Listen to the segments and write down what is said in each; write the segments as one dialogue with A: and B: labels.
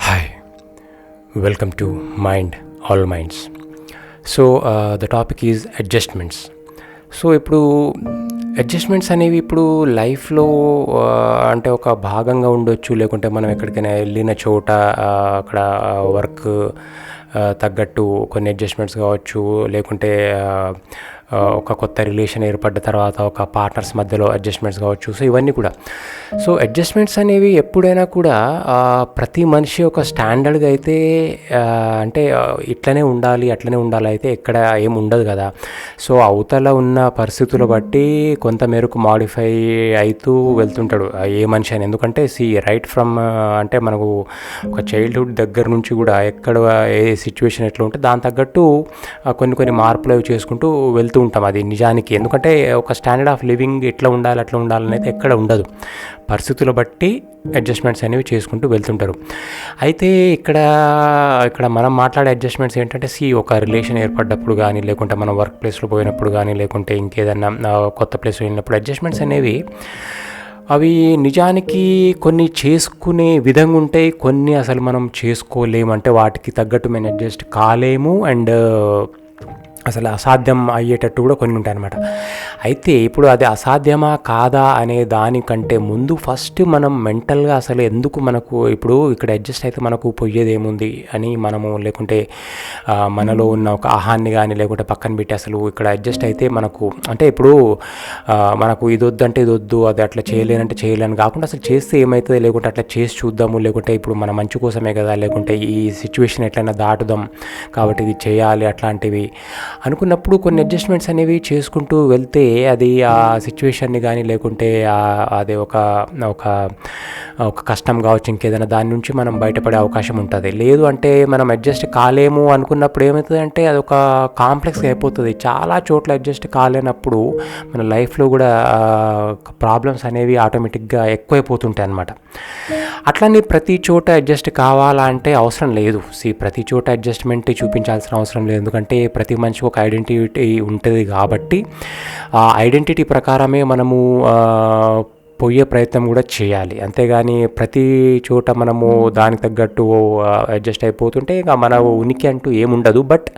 A: Hi welcome to mind all minds so the topic is adjustments so ఇప్పుడు adjustments అనేవి ఇప్పుడు లైఫ్లో అంటే ఒక భాగంగా ఉండొచ్చు. లేకుంటే మనం ఎక్కడికైనా వెళ్ళిన చోట అక్కడ వర్క్ తగ్గట్టు కొన్ని అడ్జస్ట్మెంట్స్ కావచ్చు. లేకుంటే ఒక కొత్త రిలేషన్ ఏర్పడ్డ తర్వాత ఒక పార్ట్నర్స్ మధ్యలో అడ్జస్ట్మెంట్స్ కావచ్చు. సో ఇవన్నీ కూడా. సో అడ్జస్ట్మెంట్స్ అనేవి ఎప్పుడైనా కూడా ప్రతి మనిషి ఒక స్టాండర్డ్గా అయితే అంటే ఇట్లనే ఉండాలి అట్లనే ఉండాలి అయితే ఎక్కడ ఏం ఉండదు కదా. సో అవతల ఉన్న పరిస్థితులు బట్టి కొంత మేరకు మాడిఫై అవుతూ వెళ్తుంటాడు ఏ మనిషి అని ఎందుకంటే సి రైట్ ఫ్రమ్ అంటే మనకు ఒక చైల్డ్హుడ్ దగ్గర నుంచి కూడా ఎక్కడ ఏ సిచ్యువేషన్ ఎట్లా ఉంటే దాని తగ్గట్టు కొన్ని కొన్ని మార్పులు అవి చేసుకుంటూ వెళ్తూ ఉంటాం అది నిజానికి. ఎందుకంటే ఒక స్టాండర్డ్ ఆఫ్ లివింగ్ ఎట్లా ఉండాలి అట్లా ఉండాలని అయితే ఎక్కడ ఉండదు. పరిస్థితులు బట్టి అడ్జస్ట్మెంట్స్ అనేవి చేసుకుంటూ వెళ్తుంటారు. అయితే ఇక్కడ ఇక్కడ మనం మాట్లాడే అడ్జస్ట్మెంట్స్ ఏంటంటే సి ఒక రిలేషన్ ఏర్పడ్డప్పుడు కానీ లేకుంటే మనం వర్క్ ప్లేస్లో పోయినప్పుడు కానీ లేకుంటే ఇంకేదన్నా కొత్త ప్లేస్లో వెళ్ళినప్పుడు అడ్జస్ట్మెంట్స్ అనేవి అవి నిజానికి కొన్ని చేసుకునే విధంగా ఉంటాయి కొన్ని అసలు మనం చేసుకోలేము. అంటే వాటికి తగ్గట్టు మేము అడ్జస్ట్ కాలేము. అండ్ అసలు అసాధ్యం అయ్యేటట్టు కూడా కొన్ని ఉంటాయి అనమాట అయితే ఇప్పుడు అది అసాధ్యమా కాదా అనే దానికంటే ముందు ఫస్ట్ మనం మెంటల్గా అసలు ఎందుకు మనకు ఇప్పుడు ఇక్కడ అడ్జస్ట్ అయితే మనకు పొయ్యేదేముంది ఏముంది అని మనము లేకుంటే మనలో ఉన్న ఒక ఆహాన్ని కానీ లేకుంటే పక్కన పెట్టి అసలు ఇక్కడ అడ్జస్ట్ అయితే మనకు అంటే ఇప్పుడు మనకు ఇది వద్దు అంటే ఇది వద్దు అది అట్లా చేయలేనంటే చేయలేను కాకుండా అసలు చేస్తే ఏమవుతుంది లేకుంటే అట్లా చేసి చూద్దాము లేకుంటే ఇప్పుడు మన మంచి కోసమే కదా లేకుంటే ఈ సిచ్యువేషన్ ఎట్లయినా దాటుదాం కాబట్టి ఇది చేయాలి అట్లాంటివి. అనుకున్నప్పుడు కొన్ని అడ్జస్ట్మెంట్స్ అనేవి చేసుకుంటూ వెళ్తే అది ఆ సిచ్యువేషన్ని కానీ లేకుంటే అది ఒక ఒక ఒక కష్టం కావచ్చు ఇంకేదైనా దాని నుంచి మనం బయటపడే అవకాశం ఉంటుంది. లేదు అంటే మనం అడ్జస్ట్ కాలేము అనుకున్నప్పుడు ఏమవుతుంది అంటే అది ఒక కాంప్లెక్స్ అయిపోతుంది. చాలా చోట్ల అడ్జస్ట్ కాలేనప్పుడు మన లైఫ్లో కూడా ప్రాబ్లమ్స్ అనేవి ఆటోమేటిక్గా ఎక్కువైపోతుంటాయి అన్నమాట. అట్లనే ప్రతి చోట అడ్జస్ట్ కావాలా అంటే అవసరం లేదు. సి ప్రతి చోట అడ్జస్ట్మెంట్ చూపించాల్సిన అవసరం లేదు. ఎందుకంటే ప్రతి మనిషి గురించి ఒక ఐడెంటిటీ ఉంటుంది కాబట్టి ఆ ఐడెంటిటీ ప్రకారమే మనము పోయే ప్రయత్నం కూడా చేయాలి. అంతేగాని ప్రతి చోట మనము దానికి తగ్గట్టు అడ్జస్ట్ అయిపోతుంటే ఇంకా మన ఉనికి అంటూ ఏముండదు. బట్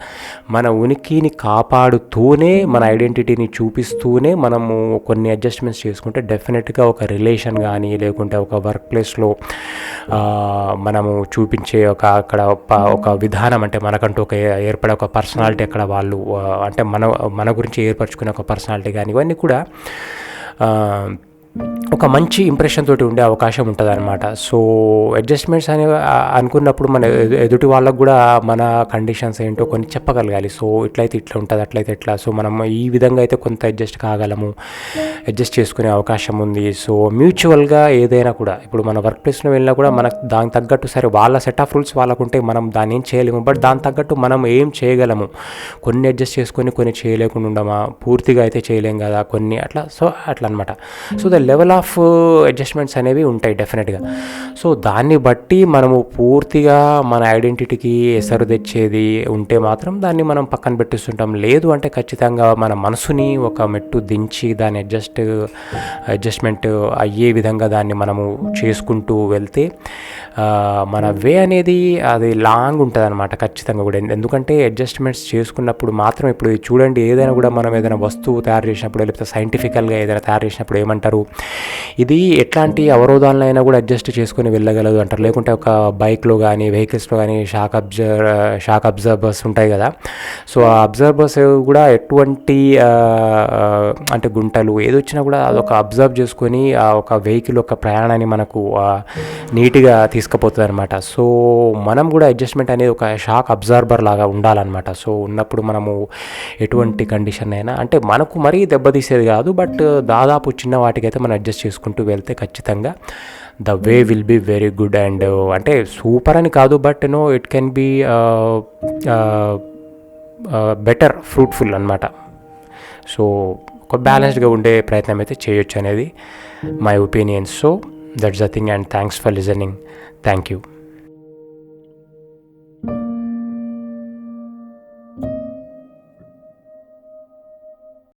A: మన ఉనికిని కాపాడుతూనే మన ఐడెంటిటీని చూపిస్తూనే మనము కొన్ని అడ్జస్ట్మెంట్స్ చేసుకుంటే డెఫినెట్గా ఒక రిలేషన్ కానీ లేకుంటే ఒక వర్క్ ప్లేస్లో మనము చూపించే ఒక అక్కడ ఒక విధానం అంటే మనకంటూ ఒక ఏర్పడే ఒక పర్సనాలిటీ అక్కడ వాళ్ళు అంటే మన మన గురించి ఏర్పరచుకునే ఒక పర్సనాలిటీ కానీ ఇవన్నీ కూడా ఒక మంచి ఇంప్రెషన్ తోటి ఉండే అవకాశం ఉంటుంది అనమాట సో అడ్జస్ట్మెంట్స్ అనేవి అనుకున్నప్పుడు మన ఎదుటి వాళ్ళకు కూడా మన కండిషన్స్ ఏంటో కొన్ని చెప్పగలగాలి. సో ఇట్లయితే ఇట్లా ఉంటుంది అట్లయితే ఇట్లా. సో మనం ఈ విధంగా అయితే కొంత అడ్జస్ట్ కాగలము అడ్జస్ట్ చేసుకునే అవకాశం ఉంది. సో మ్యూచువల్గా ఏదైనా కూడా ఇప్పుడు మన వర్క్ ప్లేస్లో వెళ్ళినా కూడా మనకు దానికి తగ్గట్టు సరే వాళ్ళ సెట్ ఆఫ్ రూల్స్ వాళ్ళకుంటే మనం దాన్ని ఏం చేయలేము. బట్ దాని తగ్గట్టు మనం ఏం చేయగలము? కొన్ని అడ్జస్ట్ చేసుకొని కొన్ని చేయలేకుండా ఉండమా? పూర్తిగా అయితే చేయలేం కదా? కొన్ని అట్లా. సో అట్లా అనమాట so the level of adjustments అనేవి ఉంటాయి డెఫినెట్గా సో దాన్ని బట్టి మనము పూర్తిగా మన ఐడెంటిటీకి ఎసరు తెచ్చేది ఉంటే మాత్రం దాన్ని మనం పక్కన పెట్టిస్తుంటాం. లేదు అంటే ఖచ్చితంగా మన మనసుని ఒక మెట్టు దించి దాన్ని అడ్జస్ట్ అడ్జస్ట్మెంట్ అయ్యే విధంగా దాన్ని మనము చేసుకుంటూ వెళ్తే మన వే అనేది అది లాంగ్ ఉంటుంది అనమాట ఖచ్చితంగా కూడా. ఎందుకంటే అడ్జస్ట్మెంట్స్ చేసుకున్నప్పుడు మాత్రం ఇప్పుడు చూడండి ఏదైనా కూడా మనం ఏదైనా వస్తువు తయారు చేసినప్పుడు లేకపోతే సైంటిఫికల్గా ఏదైనా తయారు చేసినప్పుడు ఏమంటారు? ఇది ఎట్లాంటి అవరోధాలైనా కూడా అడ్జస్ట్ చేసుకొని వెళ్ళగలదు అంటారు. లేకుంటే ఒక బైక్లో కానీ వెహికల్స్లో కానీ షాక్ అబ్జర్ షాక్ అబ్జర్బర్స్ ఉంటాయి కదా. సో ఆ అబ్జర్బర్స్ కూడా ఎటువంటి అంటే గుంటలు ఏది వచ్చినా కూడా అదొక అబ్జర్వ్ చేసుకొని ఆ ఒక వెహికల్ యొక్క ప్రయాణాన్ని మనకు నీట్గా తీసుకుపోతుంది అనమాట సో మనం కూడా అడ్జస్ట్మెంట్ అనేది ఒక షాక్ అబ్జర్బర్ లాగా ఉండాలన్నమాట. సో ఉన్నప్పుడు మనము ఎటువంటి కండిషన్ అయినా అంటే మనకు మరీ దెబ్బతీసేది కాదు బట్ దాదాపు చిన్న వాటికైతే మనం అడ్జస్ట్ చేసుకుంటూ వెళ్తే ఖచ్చితంగా the way will be very good and uh, అంటే సూపర్ అని కాదు but no it can be better fruitful అనమాట సో ఒక బ్యాలెన్స్డ్గా ఉండే ప్రయత్నం అయితే చేయొచ్చు అనేది my opinion so that's the thing and thanks for listening thank you